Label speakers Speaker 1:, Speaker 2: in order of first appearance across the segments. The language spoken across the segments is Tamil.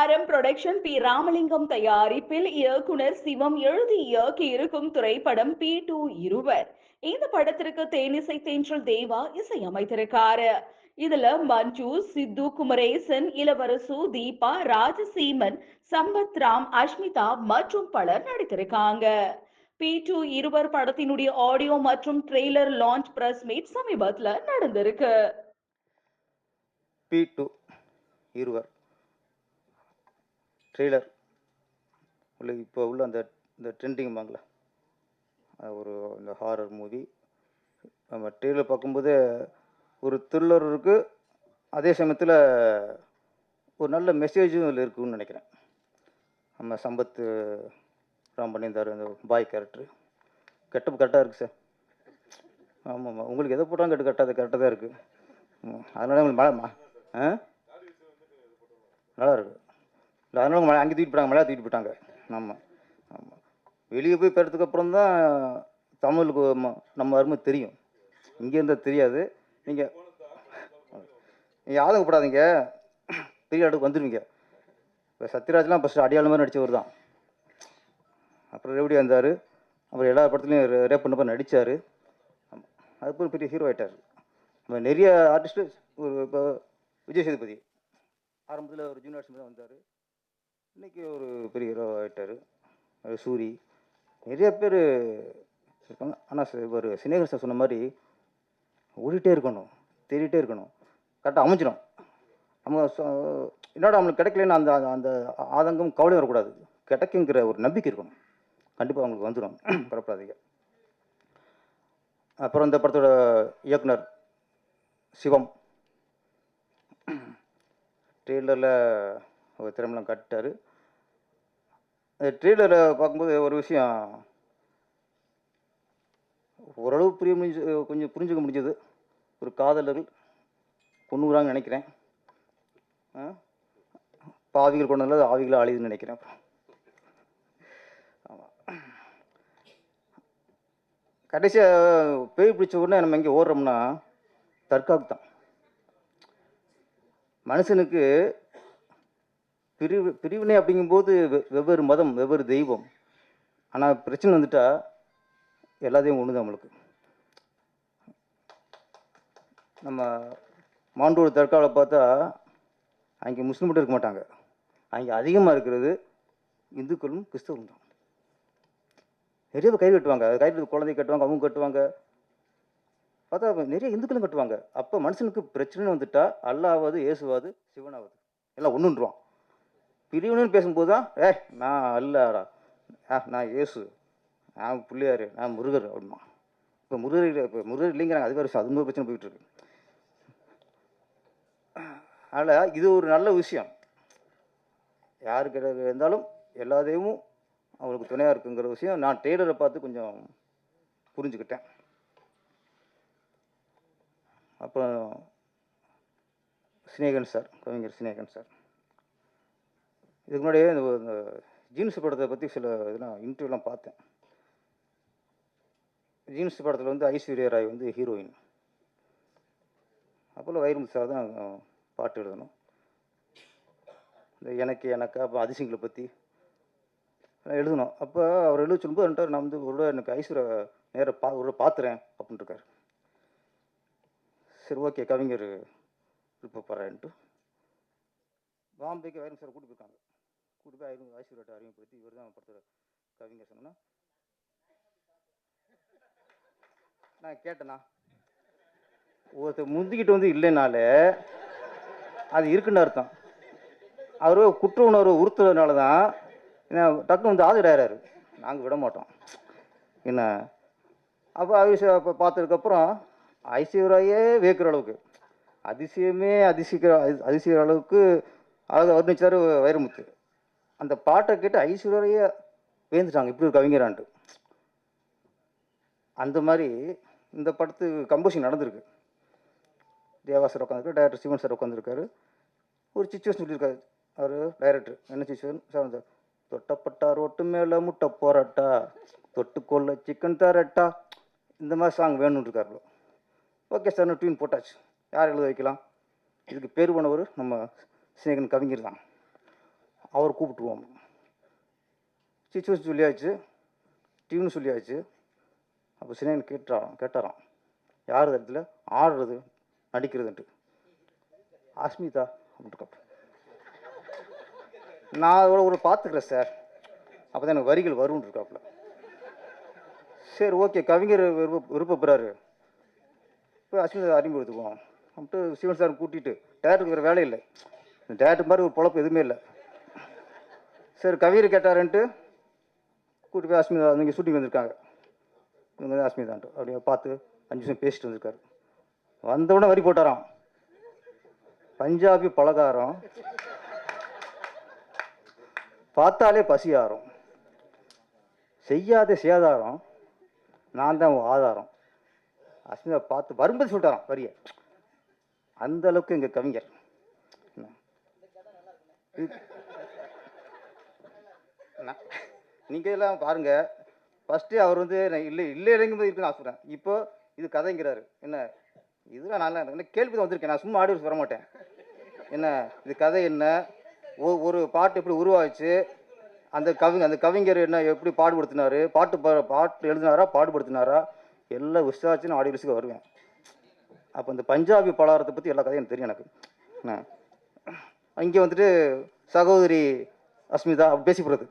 Speaker 1: ஆரம் புரொடக்ஷன் பி. ராமலிங்கம் தயாரிப்பில் இயக்குனர் சிவம் எழுதி இயக்கி இருக்கும் திரைப்படம் பி. டூ. இருவர். இந்த படத்திற்கு தேனிசை தென்றல் தேவா இசையமைத்திருக்காரு. இதுல மஞ்சு சித்து குமரேசன் இளவரசு தீபா ராஜசீமன் சம்பத் ராம் அஷ்மிதா மற்றும் பலர் நடித்திருக்காங்க. பி. டூ. இருவர் படத்தினுடைய ஆடியோ மற்றும் ட்ரெய்லர் லான்ச் பிரஸ் மீட் சமீபத்துல நடந்திருக்கு.
Speaker 2: பி. டூ. இருவர். ட்ரெய்லர். உள்ள இப்போ உள்ள அந்த இந்த ட்ரெண்டிங் பாங்கள? ஒரு இந்த ஹாரர் மூவி நம்ம ட்ரெய்லர் பார்க்கும்போது ஒரு த்ரில்லர் இருக்குது அதே சமயத்தில் ஒரு நல்ல மெசேஜும் இதில் இருக்குன்னு நினைக்கிறேன். நம்ம சம்பத் ராம் பண்ணியிருந்தார் அந்த பாய் கேரக்டரு கெட்டப் கரெக்டாக இருக்குது சார் ஆமாம் ஆமாம் உங்களுக்கு எதை போட்டாலும் கெட்டு கரெக்டாக கரெக்டாக தான் இருக்குது அதனால உங்களுக்கு மழை ஆ? நல்லா இருக்குது இல்லை அதனால மழை அங்கே தூக்கிட்டு போட்டாங்க மழை தூக்கிட்டு போயிட்டாங்க. ஆமாம் ஆமாம் வெளியே போய் பெறதுக்கு அப்புறம் தான் தமிழுக்கு நம்ம அருமை தெரியும். இங்கே இருந்தால் தெரியாது. நீங்கள் நீங்கள் ஆதங்கப்படாதீங்க. பெரிய இடத்துக்கு வந்துடுவீங்க இப்போ சத்யராஜ்லாம் ஃபஸ்ட்டு அடியாள மாதிரி நடித்தவர் தான். அப்புறம் ரெவடி வந்தார். அப்புறம் எல்லா படத்துலையும் ரேப் பண்ணப்போ நடித்தார் ஆமாம் அதுக்கப்புறம் பெரிய ஹீரோ ஆகிட்டார் நம்ம நிறைய ஆர்டிஸ்ட்டு ஒரு இப்போ விஜய் சேதுபதி. ஆரம்பத்தில் ஒரு ஜூனியர் ஆர்டிஸ்ட் தான் வந்தார். இன்றைக்கி ஒரு பெரிய ஹீரோ ஆகிட்டார் சூரி. நிறைய பேர் இருக்காங்க. ஆனால் ஒரு சினேகர் சார் சொன்ன மாதிரி ஓடிட்டே இருக்கணும். தேடிட்டே இருக்கணும். கரெக்டாக அமைஞ்சிடும் நம்ம என்னோட என்னடா கிடைக்கலன்னு அந்த அந்த- அந்த ஆதங்கம் கவலை வரக்கூடாது. கிடைக்குங்கிற ஒரு நம்பிக்கை இருக்கணும். கண்டிப்பாக அவங்களுக்கு வந்துடும் பரப்படாதீங்க. அப்புறம் இந்த படத்தோட இயக்குனர் சிவம். ட்ரெய்லரில் ஒரு திறமெல்லாம் கட்டார் அந்த ட்ரெய்லரை பார்க்கும்போது ஒரு விஷயம் ஓரளவு புரிய முடிஞ்சு கொஞ்சம் புரிஞ்சுக்க முடிஞ்சது. ஒரு காதலர்கள் பொண்ணுறாங்கன்னு நினைக்கிறேன். பாவிகள் கொண்டதில் வந்தது ஆவிகளை அழியுதுன்னு நினைக்கிறேன் ஆமாம் கடைசியாக பேய் பிடிச்ச உடனே நம்ம இங்கே ஓடுறோம்னா தற்காப்பு தான். மனுஷனுக்கு பிரிவு பிரிவினை அப்படிங்கும்போது வெவ்வேறு மதம் வெவ்வேறு தெய்வம். ஆனால் பிரச்சனை வந்துட்டா எல்லாத்தையும் ஒன்று தான் நம்மளுக்கு. நம்ம மாண்டூர் தற்கால பார்த்தா அங்கே முஸ்லீம் மட்டும் இருக்க மாட்டாங்க. அங்கே அதிகமாக இருக்கிறது இந்துக்களும் கிறிஸ்தவரும் தான். நிறைய பேர் கை கட்டுவாங்க. கை கட்டு குழந்தை கட்டுவாங்க அவங்க கட்டுவாங்க. பார்த்தா நிறைய இந்துக்களும் கட்டுவாங்க. அப்போ மனுஷனுக்கு பிரச்சனை வந்துட்டா அல்லாவது இயேசுவாது சிவனாவது. எல்லாம் ஒன்றுன்றான் பிரிவுன்னு பேசும்போது? தான் ஏ நான் அல்லாடா. ஆ நான் இயேசு. நான் பிள்ளையாரு. நான் முருகர் அப்படிமா. இப்போ முருகர் இப்போ முருகர் இல்லைங்கிறாங்க. அது வேறு அது இன்னொரு பிரச்சனை போயிட்டு இருக்கு. அதனால் இது ஒரு நல்ல விஷயம். யாருக்கு எது இருந்தாலும் எல்லா தெய்வமும் அவங்களுக்கு துணையாக இருக்குங்கிற விஷயம் நான் டெய்லரை பார்த்து கொஞ்சம் புரிஞ்சுக்கிட்டேன். அப்புறம் சினேகன் சார் கவிஞர் சினேகன் சார். இதுக்கு முன்னாடியே இந்த ஜீன்ஸ் படத்தை பற்றி சில இதெல்லாம் இன்டர்வியூலாம் பார்த்தேன். ஜீன்ஸ் படத்தில் வந்து ஐஸ்வர்யா ராய் வந்து ஹீரோயின் அப்போல்லாம் வைரமுத்து சார் தான் பாட்டு எழுதணும். இந்த எனக்கு எனக்கு அப்போ அதிசயங்களை பற்றி எழுதணும். அப்போ அவர் எழுத சொல்லும்போது என்கிட்ட நான் வந்து ஒரு எனக்கு ஐஸ்வர்யா நேராக பா ஒரு பார்த்துறேன் அப்படின்னு சரி ஓகே கவிஞர் விருப்பப்படுறேன்ட்டு. பாம்பேக்கு வைரம் சார் கூட்டி போயிருக்காங்க. கூட்டி போய் ஐநூறு ஐஸ்வர்யாட்ட அறிமுகப்படுத்தி இவர் தான் படத்தில் கவிஞர் சொன்னா நான் கேட்டேண்ணா ஒருத்தர் முந்திக்கிட்டு வந்து இல்லைனாலே அது இருக்குன்னு அர்த்தம். அவர் குற்ற உணர்வு உறுத்துறதுனால தான் என்ன டக்குனு வந்து ஆஜராகிறாரு நாங்கள் விட மாட்டோம். என்ன? அப்போ ஐஸ்வர்யா அப்போ பார்த்ததுக்கப்புறம் ஐஸ்வர்யாயே வியக்கிற அளவுக்கு. அதிசயமே அதிசயிக்கிற அதி- அதிசயிக்கிற அளவுக்கு அழகாக வர்ணிச்சார் வைரமுத்து. அந்த பாட்டை கேட்டு ஐஸ்வர்யாயே வேந்துட்டாங்க. இப்படி ஒரு கவிஞரான்ட்டு. அந்த மாதிரி இந்த படத்துக்கு கம்போசிங் நடந்திருக்கு. தேவா சார் உட்காந்துருக்கு டைரக்டர் சிவன் சார் உட்காந்துருக்காரு ஒரு சுச்சுவேஷன் சொல்லியிருக்காரு. அவர் டைரக்டர் என்ன சுச்சுவேஷன் சார் அந்த தொட்டப்பட்டா ரோட்டு மேலே முட்டை போராட்டா தொட்டுக்கொள்ள சிக்கன் தரட்டா. இந்த மாதிரி சாங் வேணும்னு இருக்காரு ஓகே சார் ட்யூன் போட்டாச்சு. யார் எழுத வைக்கலாம்? இதுக்கு பேர் போனவர் நம்ம சிநேகன் கவிஞர் தான். அவர் கூப்பிட்டுருவோம். சுச்சுவேஷன் சொல்லியாச்சு டியூன்னு சொல்லியாச்சு. அப்போ சினேன் கேட்டாராம் கேட்டாராம். யார் இடத்துல? ஆடுறது நடிக்கிறதுன்ட்டு. அஸ்மிதா அப்படின்ட்டு நான் அதோட ஒரு பார்த்துக்கிறேன் சார் அப்போ தான் எனக்கு வரிகள் வரும்னு இருக்காப்புல. சரி ஓகே கவிஞர் விருப்ப விருப்பப்படுறாரு. போய் அஸ்மிதா அறிமுகத்துக்குவோம் அப்படின்ட்டு சிவன் சார் கூட்டிகிட்டு டேரக்டருக்கு வேறு வேலை இல்லை. இந்த டேரக்டர் மாதிரி ஒரு பொழப்பு எதுவுமே இல்லை. சரி கவிஞர் கேட்டாருன்ட்டு கூட்டி போய் அஸ்மிதா நீங்கள் ஷூட்டிங் வந்திருக்காங்க. இவங்க வந்து அஸ்மிதான்ட்டு. அப்படியே பார்த்து அஞ்சு நிமிஷம் பேசிட்டு வந்திருக்காரு. வந்தவுடனே வரி போட்டாராம். பஞ்சாபி பலகாரம். பார்த்தாலே பசி ஆறும் செய்யாத சேதாரம். நான் தான் ஆதாரம். அஸ்மிதா பார்த்து வரும்போது சொல்லிட்டாராம் வரிய. அந்த அளவுக்கு எங்கள் கவிஞர் என்ன? இது- நான் நீங்கள் எல்லாம் பாருங்கள் ஃபஸ்ட்டு அவர் வந்து நான் இல்லை இல்லை இறங்கும்போது இருக்குன்னு நான் சொல்கிறேன் இப்போ இது கதைங்கிறாரு. என்ன? இதெல்லாம் நல்லா என்ன கேள்வி தான் வந்திருக்கேன். நான் சும்மா ஆடியன்ஸ் வர மாட்டேன் என்ன? இது கதை என்ன? ஒ- ஒரு பாட்டு எப்படி உருவாச்சு அந்த கவிஞர் அந்த கவிஞர் என்ன எப்படி பாடுபடுத்தினார்? பாட்டு பா- பாட்டு எழுதினாரா? பாடுபடுத்தினாரா? எல்லாம் விசாரிச்சு நான் ஆடியோஸுக்கு வருவேன். அப்போ இந்த பஞ்சாபி பலகாரத்தை பற்றி எல்லா கதையும் எனக்கு தெரியும் எனக்கு. என்ன? இங்கே வந்துட்டு சகோதரி அஸ்மிதா அப்படி பேசி போகிறது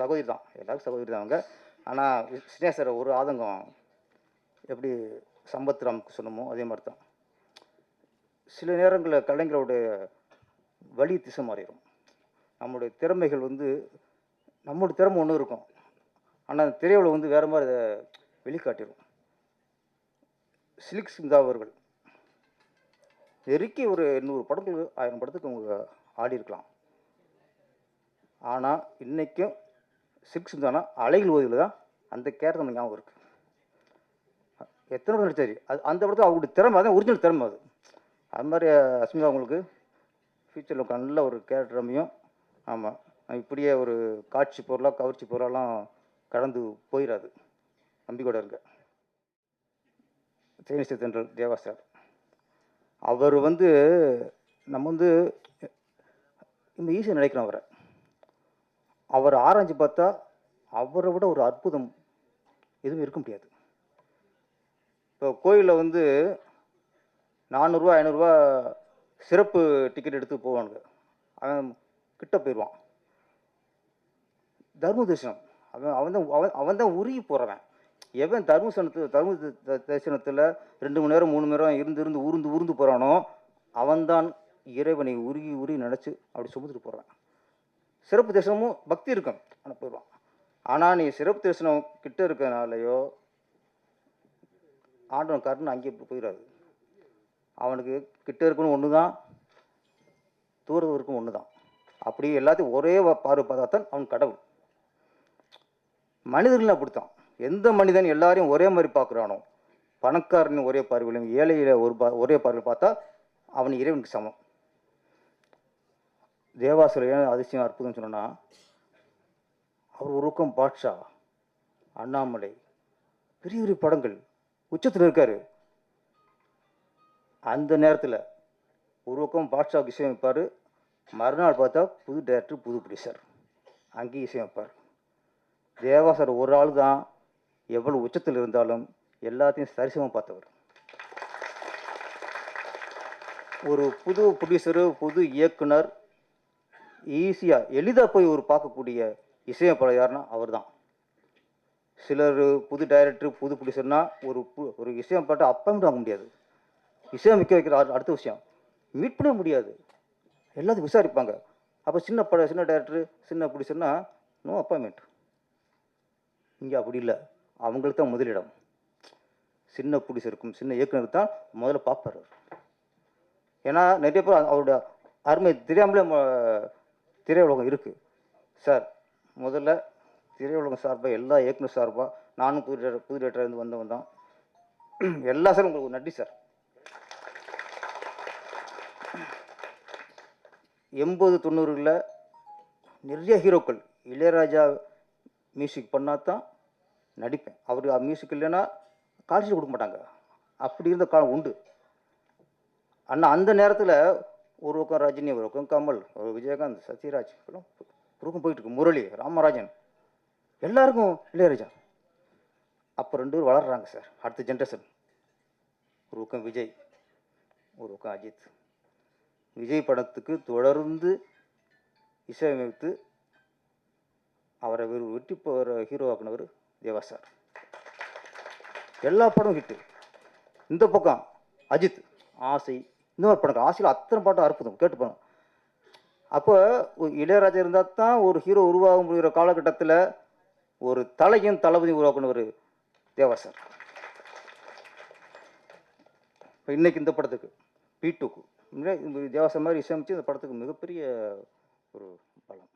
Speaker 2: சகோதரி தான் எல்லாருக்கும் சகோதரி தான் அவங்க ஆனால் சினேசர் ஒரு ஆதங்கம் எப்படி சம்பத் ராமுக்கு சொன்னமோ அதே மாதிரி தான் சில நேரங்களில் கலைஞரோடைய வழி திசை மாறிடும். நம்மளுடைய திறமைகள் வந்து நம்மளோட திறமை ஒன்று இருக்கும். ஆனால் அந்த திரையுலகம் வந்து வேறு மாதிரி அதை வெளிக்காட்டிடும் சிலிக் சிந்தா அவர்கள் நெருக்கி ஒரு நூறு படங்கள் ஆயிரம் படத்துக்கு அவங்க ஆடி இருக்கலாம் ஆனால் இன்றைக்கும் சிக்ஸ் தானா அலைகள் ஓதியில் தான் அந்த கேரக்டர் நம்ம ஞாபகம் இருக்குது எத்தனை படம் நடிச்சாரு அது அந்த படத்தில் அவருடைய திறமை அதான் ஒரிஜினல் திறமை அது. அது மாதிரி அஸ்மிதா அவங்களுக்கு ஃபியூச்சரில் நல்ல ஒரு கேரக்டர் அமையும். ஆமாம் இப்படியே ஒரு காட்சி பொருளாக கவர்ச்சி பொருளாலாம் கடந்து போயிடாது நம்பிக்கோட இருங்க. தேனிசை தென்றல் தேவா சார் அவர் வந்து நம்ம வந்து இந்த ஈஸியாக நினைக்கிறோம் அவரை. அவர் ஆராய்ஞ்சு பார்த்தா அவரை விட ஒரு அற்புதம் எதுவும் இருக்க முடியாது. இப்போ கோயிலில் வந்து நானூறுரூவா ஐநூறுரூவா சிறப்பு டிக்கெட் எடுத்து போவானுங்க. அவன் கிட்ட போயிடுவான். தர்ம தரிசனம் அவன் அவன் தான் அவன் அவன் தான் உருகி போகிறவன் எவன் தர்மசனத்தில் தர்ம தரிசனத்தில் ரெண்டு மணி நேரம் மூணு மணி நேரம் இருந்து இருந்து ஊர்ந்து ஊர்ந்து போகிறானோ அவன்தான் இறைவனை உருகி உருகி நினச்சி அப்படி சுமந்துட்டு போகிறான் சிறப்பு தரிசனமும் பக்தி இருக்கும். ஆனால் போயிடுவான் ஆனால் நீ சிறப்பு தரிசனம் கிட்ட இருக்கிறனாலையோ ஆண்டவன் கருணை அங்கேயே போயிடாது அவனுக்கு கிட்ட இருக்கணும் ஒன்று தான் தூரம் இருக்கும் ஒன்று தான் அப்படி எல்லாத்தையும் ஒரே பார்வை பார்த்தா தான் அவன் கடவுள். மனிதர்கள் அப்படித்தான். எந்த மனிதன் எல்லாரையும் ஒரே மாதிரி பார்க்குறானோ பணக்காரன் ஒரே பார்வையிலும் ஏழையில் ஒரு பா ஒரே பார்வையில் பார்த்தா அவன் இறைவனுக்கு சமம். தேவாசுர ஏன் அதிசயம் அற்புதம் சொன்னால் அவர் உருக்கம் பாட்ஷா அண்ணாமலை பெரிய பெரிய படங்கள் உச்சத்தில் இருக்கார். அந்த நேரத்தில் ஒரு பக்கம் பாட்ஷாவுக்கு இசையமைப்பார் மறுநாள் பார்த்தா புது டேரக்டர் புது ப்ரொடியூசர் அங்கேயும் இசையமைப்பார். தேவா சார் ஒரு ஆள் தான் எவ்வளவு உச்சத்தில் இருந்தாலும் எல்லாத்தையும் சரிசமம் பார்த்தவர். ஒரு புது ப்ரொடியூசரு புது இயக்குனர் ஈஸியாக எளிதாக போய் ஒரு பார்க்கக்கூடிய இசையமைப்பாளர் யாருன்னா அவர் தான் சிலர் புது டைரக்டர் புது ப்ரொடியூசர்னா ஒரு பு- ஒரு இசையமைப்பாட்டை அப்பாயின்மெண்ட் வாங்க முடியாது. இசையமைக்க வைக்கிற அடுத்த விஷயம் மீட் பண்ண முடியாது. எல்லாத்தையும் விசாரிப்பாங்க. அப்போ சின்ன பட சின்ன டைரக்டர் சின்ன ப்ரொடியூசர்னா நோ அப்பாயின்மெண்ட் இங்கே அப்படி இல்லை. அவங்களுக்கு தான் முதலிடம். சின்ன ப்ரொடியூசருக்கும் சின்ன இயக்குனருக்கு தான் முதல்ல பார்ப்பார். ஏன்னா நிறைய பேர் அவரோட அருமை தெரியாமலே திரையுலகம் இருக்குது சார் முதல்ல திரையுலகம் சார்பாக எல்லா இயக்குனர் சார்பாக நானும் புது புது டேரக்டர் இருந்து வந்தவன் தான். எல்லா சார் உங்களுக்கு நன்றி சார். எண்பது தொண்ணூறுகளில் நிறைய ஹீரோக்கள். இளையராஜா மியூசிக் பண்ணால் தான் நடிப்பேன். அவர் மியூசிக் இல்லைன்னா கால்ஷீட் கொடுக்க மாட்டாங்க. அப்படி இருந்த காலம் உண்டு. அண்ணா அந்த நேரத்தில் ஒரு பக்கம் ரஜினி ஒரு பக்கம் கமல் ஒரு விஜயகாந்த் சத்யராஜ் இப்பெல்லாம் ஒரு பக்கம் போயிட்டு இருக்கு. முரளி ராமராஜன் எல்லாருக்கும் இளையராஜா. அப்போ ரெண்டு பேரும் வளர்கிறாங்க சார் அடுத்த ஜென்ரேஷன் ஒரு பக்கம் விஜய் ஒரு பக்கம் அஜித். விஜய் படத்துக்கு தொடர்ந்து இசையமைத்து அவரை வெட்டி வெற்றி போகிற ஹீரோவாக்குனவர் தேவா சார். எல்லா படமும் ஹிட்டு இந்த பக்கம் அஜித் ஆசை இந்த மாதிரி படம் ஆசையில் அத்தனை பாட்டும் அற்புதம். கேட்டு போனோம் அப்போ இளையராஜா இருந்தால் தான் ஒரு ஹீரோ உருவாக முடிகிற காலகட்டத்தில் ஒரு தலையும் தளபதி உருவாக்குனவர் ஒரு சார் இப்போ இன்றைக்கி இந்த படத்துக்கு பி டூக்கு தேவாசம் மாதிரி இசையமைச்சு இந்த படத்துக்கு மிகப்பெரிய ஒரு பலம்.